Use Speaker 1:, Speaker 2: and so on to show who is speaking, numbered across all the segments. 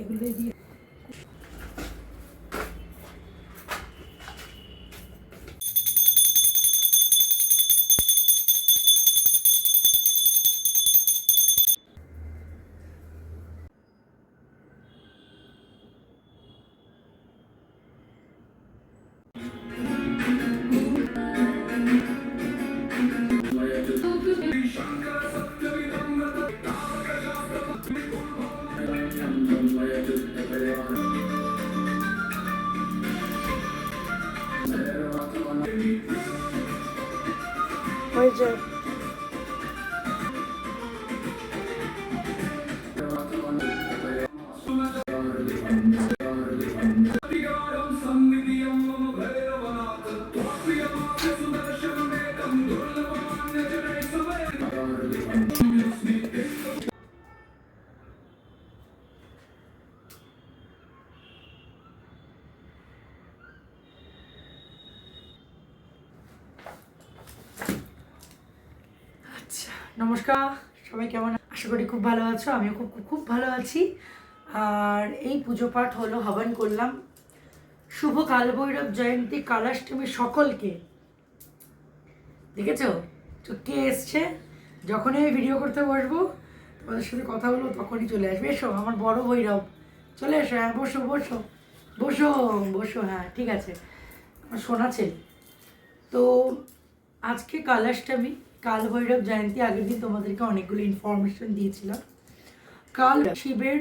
Speaker 1: এগুলো দিয়ে নমস্কার, সবাই কেমন আশা করি খুব ভালো আছো, আমিও খুব খুব ভালো আছি। আর এই পুজো পাঠ হলো, হবন করলাম। শুভ কালভৈরব জয়ন্তী, কালাষ্টমী সকলকে। দেখেছ? তো কে এসছে? যখনই আমি ভিডিও করতে বসবো, তোমাদের সাথে কথা বলব, তখনই চলে আসবে। এসো, আমার বড় ভৈরব। চলে এসো হ্যাঁ বসো বসো বসো বসো হ্যাঁ ঠিক আছে। আমার শোনা তো আজকে কালাষ্টমী কাল ভৈরব জয়ন্তী, আগের দিন তোমাদেরকে অনেকগুলো ইনফরমেশন দিয়েছিলাম। কাল শিবের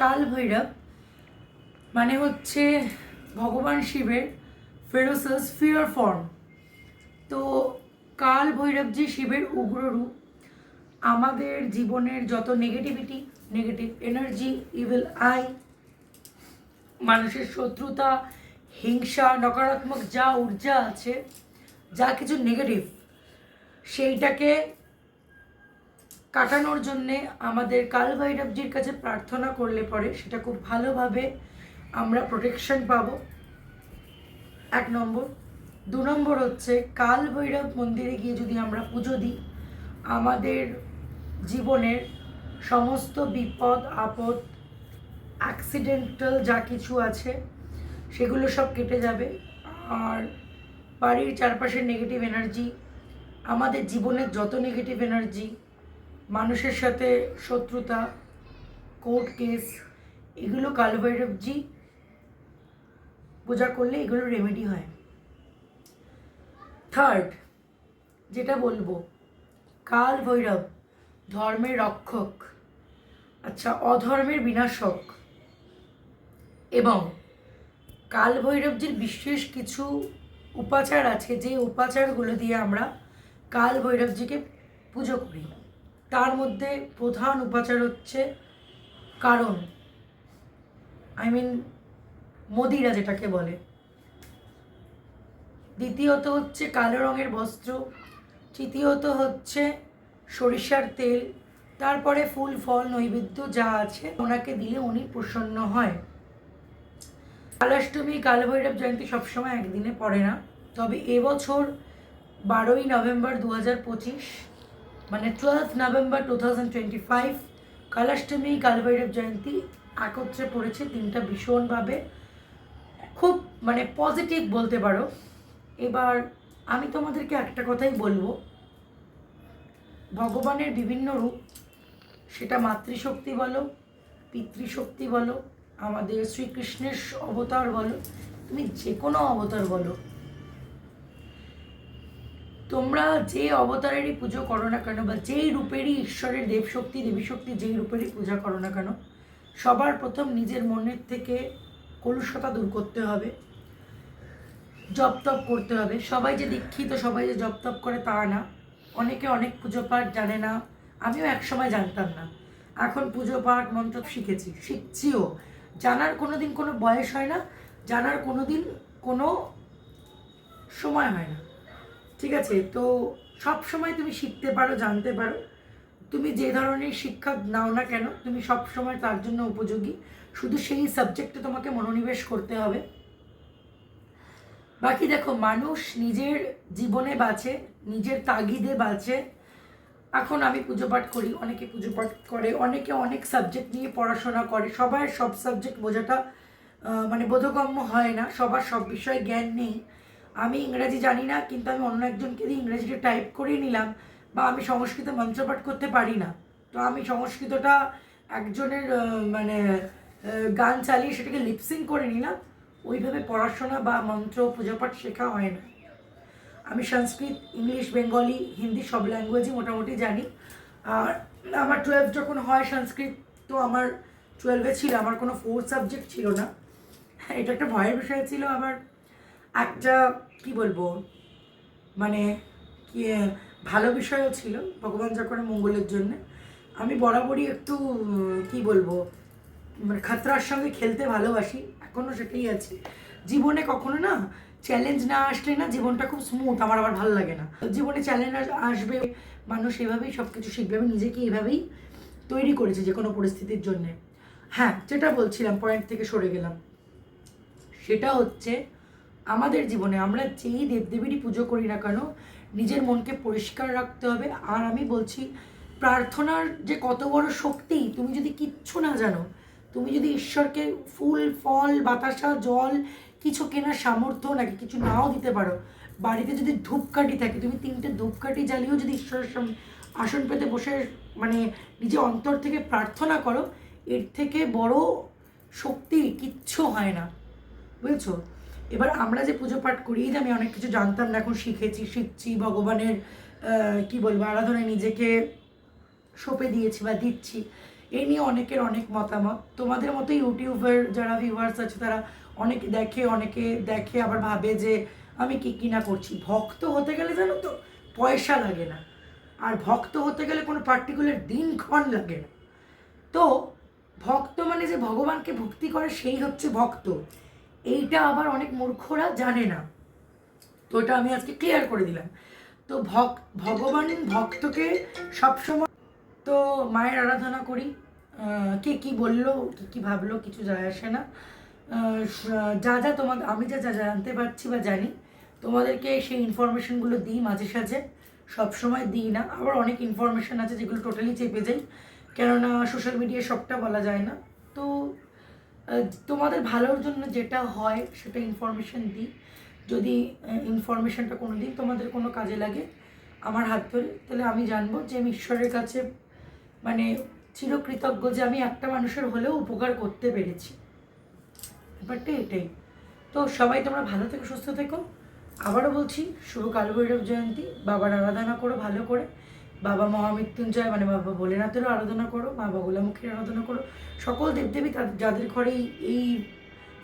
Speaker 1: কাল ভৈরব মানে হচ্ছে ভগবান শিবের ফেরোসাস ফিয়ার ফর্ম তো কাল ভৈরব যে শিবের উগ্র রূপ, আমাদের জীবনের যত negativity negative energy evil eye মানুষের শত্রুতা, হিংসা, নকারাত্মক যা ঊর্জা আছে, যা কিছু নেগেটিভ সেইটাকে কাটানোর জন্যে আমাদের কাল ভৈরবজির কাছে প্রার্থনা করলে পরে সেটা খুব ভালোভাবে আমরা প্রোটেকশন পাবো। এক নম্বর। দু নম্বর হচ্ছে কাল ভৈরব মন্দিরে গিয়ে যদি আমরা পুজো দিই, আমাদের জীবনের সমস্ত বিপদ, আপদ অ্যাক্সিডেন্টাল যা কিছু আছে, সেগুলো সব কেটে যাবে। আর বাড়ির চারপাশের নেগেটিভ এনার্জি আমাদের জীবনের যত নেগেটিভ এনার্জি মানুষের সাথে শত্রুতা কোর্ট কেস এগুলো কালভৈরবজি পূজা করলে এগুলো রেমেডি হয়। থার্ড যেটা বলব কাল ভৈরব ধর্মের রক্ষক আচ্ছা অধর্মের বিনাশক এবং কাল ভৈরবজির বিশেষ কিছু উপাচার আছে, যে উপাচারগুলো দিয়ে আমরা কাল ভৈরবজিকে পুজো করি। তার মধ্যে প্রধান উপাচার হচ্ছে কারণ আই মিন মদিরা যেটাকে বলে। দ্বিতীয়ত হচ্ছে কালো রঙের বস্ত্র। তৃতীয়ত হচ্ছে সরিষার তেল। তারপরে ফুল, ফল, নৈবেদ্য যা আছে ওনাকে দিলে উনি প্রসন্ন হয়। কালাষ্টমী কালভৈরব জয়ন্তী সবসময় একদিনে পড়ে না। তবে এবছর বারোই নভেম্বর দু হাজার পঁচিশ মানে twelve November two thousand twenty five Kalashtami Kalbhairav Jayanti একত্রে পড়েছে তিনটা ভীষণভাবে খুব মানে পজিটিভ বলতে পারো। এবার আমি তোমাদেরকে একটা কথাই বলব। ভগবানের বিভিন্ন রূপ, সেটা মাতৃশক্তি বলো, পিতৃশক্তি বলো, আমাদের শ্রীকৃষ্ণের অবতার বলো, তুমি যে কোনো অবতার বলো তোমরা যে অবতারেরই পুজো করো না কেন, বা যেই রূপেরই ঈশ্বরের দেবশক্তি দেবী শক্তি যেই রূপেরই পূজা করো না কেন, সবার প্রথম নিজের মনের থেকে কলুষতা দূর করতে হবে, জপ তপ করতে হবে। সবাই যে দীক্ষিত, সবাই যে জপ তপ করে তা না। অনেকে অনেক পুজো পাঠ জানে না, আমিও একসময় জানতাম না। এখন পুজো পাঠ, মন্ত্র শিখেছি, শিখছিও। জানার কোনো দিন কোনো বয়স হয় না, জানার কোনো দিন কোনো সময় হয় না। ঠিক আছে? তো সব সময় তুমি শিখতে পারো, জানতে পারো। তুমি যে ধরনের শিক্ষা নাও না কেন, তুমি সব সময় তার জন্য উপযোগী। শুধু সেই সাবজেক্টে তোমাকে মনোনিবেশ করতে হবে। বাকি দেখো, মানুষ নিজের জীবনে বাঁচে, নিজের তাগিদে বাঁচে। এখন আমি পুজো পাঠ করি, অনেকে পুজো পাঠ করে, অনেকে অনেক সাবজেক্ট নিয়ে পড়াশোনা করে। সবার সব সাবজেক্ট বোঝাটা মানে বোধগম্য হয় না। সবার সব বিষয়ে জ্ঞান নেই। আমি ইংরাজি জানি না, কিন্তু আমি অন্য একজনকে দিয়ে ইংরেজিটা টাইপ করিয়ে নিলাম বা আমি সংস্কৃত মন্ত্রপাঠ করতে পারি না। তো আমি সংস্কৃতটা একজনের মানে গান চালিয়ে সেটাকে লিপসিং করে নিলাম। ওইভাবে পড়াশোনা বা মন্ত্র পূজাপাঠ শেখা হয় না। আমি সংস্কৃত, ইংলিশ, বেঙ্গলি, হিন্দি সব ল্যাঙ্গুয়েজই মোটামুটি জানি। আর আমার টুয়েলভ যখন হয় সংস্কৃত, তো আমার টুয়েলভে ছিল, আমার কোনো ফোর সাবজেক্ট ছিল না। এটা একটা ভয়ের বিষয় ছিল আমার। একটা, কি বলব মানে কি ভালো বিষয়ও ছিল ভগবান যা করে মঙ্গলের জন্য। আমি বরাবরই একটু, কি বলব মানে খাতরার সঙ্গে খেলতে ভালোবাসি এখনও সেটাই আছে। জীবনে কখনো না চ্যালেঞ্জ না আসলে না জীবনটা খুব স্মুথ আমার আবার ভালো লাগে না। জীবনে চ্যালেঞ্জ আসবে, মানুষ এভাবেই সব কিছু শিখবে, আমি নিজেকে এভাবেই তৈরি করেছি যে কোনো পরিস্থিতির জন্যে। হ্যাঁ যেটা বলছিলাম পয়েন্ট থেকে সরে গেলাম। সেটা হচ্ছে আমাদের জীবনে আমরা যেই দেবদেবীরই পুজো করি না কেন, নিজের মনকে পরিষ্কার রাখতে হবে। আর আমি বলছি, প্রার্থনার যে কত বড় শক্তি, তুমি যদি কিচ্ছু না জানো, তুমি যদি ঈশ্বরকে ফুল, ফল, বাতাসা, জল, কিছু কেনার সামর্থ্য নাকি কিছু নাও দিতে পারো, বাড়িতে যদি ধূপকাঠি থাকে, তুমি তিনটে ধূপকাঠি জ্বালিয়েও যদি ঈশ্বরের সামনে আসন পেতে বসে মানে নিজে অন্তর থেকে প্রার্থনা করো, এর থেকে বড় শক্তি কিচ্ছু হয় না। বুঝেছ? এবার আমরা যে পুজো পাঠ করি যে আমি অনেক কিছু জানতাম না, এখন শিখেছি, শিখছি, ভগবানের কি বলব, আরাধনায় নিজেকে সঁপে দিয়েছি বা দিচ্ছি। এই নিয়ে অনেকের অনেক মতামত। তোমাদের মতো ইউটিউবের যারা ভিউয়ার্স আছে, তারা অনেকে দেখে অনেকে দেখে, আবার ভাবে যে আমি কি কি না করছি। ভক্ত হতে গেলে জানো তো, পয়সা লাগে না। আর ভক্ত হতে গেলে কোনো পার্টিকুলার দিনক্ষণ লাগে না। তো ভক্ত মানে যে ভগবানকে ভক্তি করে, সেই হচ্ছে ভক্ত। এইটা আবার অনেক মূর্খরা জানে না। তো এটা আমি আজকে ক্লিয়ার করে দিলাম। তো ভক, ভগবান ভক্তকে সবসময় তো মায়ের আরাধনা করি। কে কি বলল, কি কি ভাবলো, কিছু যায় আসে না। যা যা তোমাদের আমি যা যা জানতে পারছি বা জানি, তোমাদেরকে সেই ইনফরমেশনগুলো দিই মাঝে সাঝে। সবসময় দিই না। আবার অনেক ইনফরমেশন আছে যেগুলো টোটালি চেপে যাই। কেননা সোশ্যাল মিডিয়ায় সবটা বলা যায় না। তো তোমাদের ভালোর জন্য যেটা হয়, সেটা ইনফরমেশন দিই। যদি ইনফরমেশনটা কোনো দিন তোমাদের কোনো কাজে লাগে আমার হাত ধরে, তাহলে আমি জানব যে আমি ঈশ্বরের কাছে মানে চিরকৃতজ্ঞ যে আমি একটা মানুষের হলেও উপকার করতে পেরেছি। ব্যাপারটা এটাই। তো সবাই তোমরা ভালো থেকো, সুস্থ থেকো। আবারও বলছি, শুভ কালভৈরব জয়ন্তী। বাবার আরাধনা করো ভালো করে। বাবা মহামৃত্যুঞ্জয় মানে বাবা ভোলেনাথেরও আরাধনা করো, মা বগুলামুখীর আরাধনা করো। সকল দেবদেবী তাদের, যাদের ঘরে এই-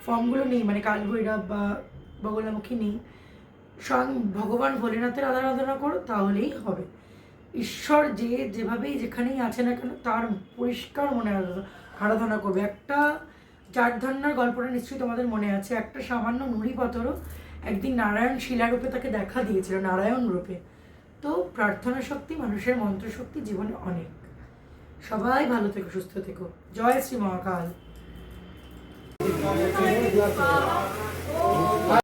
Speaker 1: ফর্মগুলো নেই মানে কাল কালভৈরব বা বগুলামুখী নেই, স্বয়ং ভগবান ভোলেনাথের আরাধনা করো, তাহলেই হবে। ঈশ্বর যে যেভাবেই যেখানেই আছে না কেন, তার পরিষ্কার মনে আরাধনা- আরাধনা করবে। একটা চারধন্যার গল্পটা নিশ্চয়ই তোমাদের মনে আছে। একটা সামান্য নুড়ি পাথরও একদিন নারায়ণ শিলারূপে তাকে দেখা দিয়েছিল, নারায়ণ রূপে। তো প্রার্থনা শক্তি, মানুষের মন্ত্র শক্তি জীবনে অনেক। সবাই ভালো থেকো, সুস্থ থেকো। জয় শ্রী মহাকাল।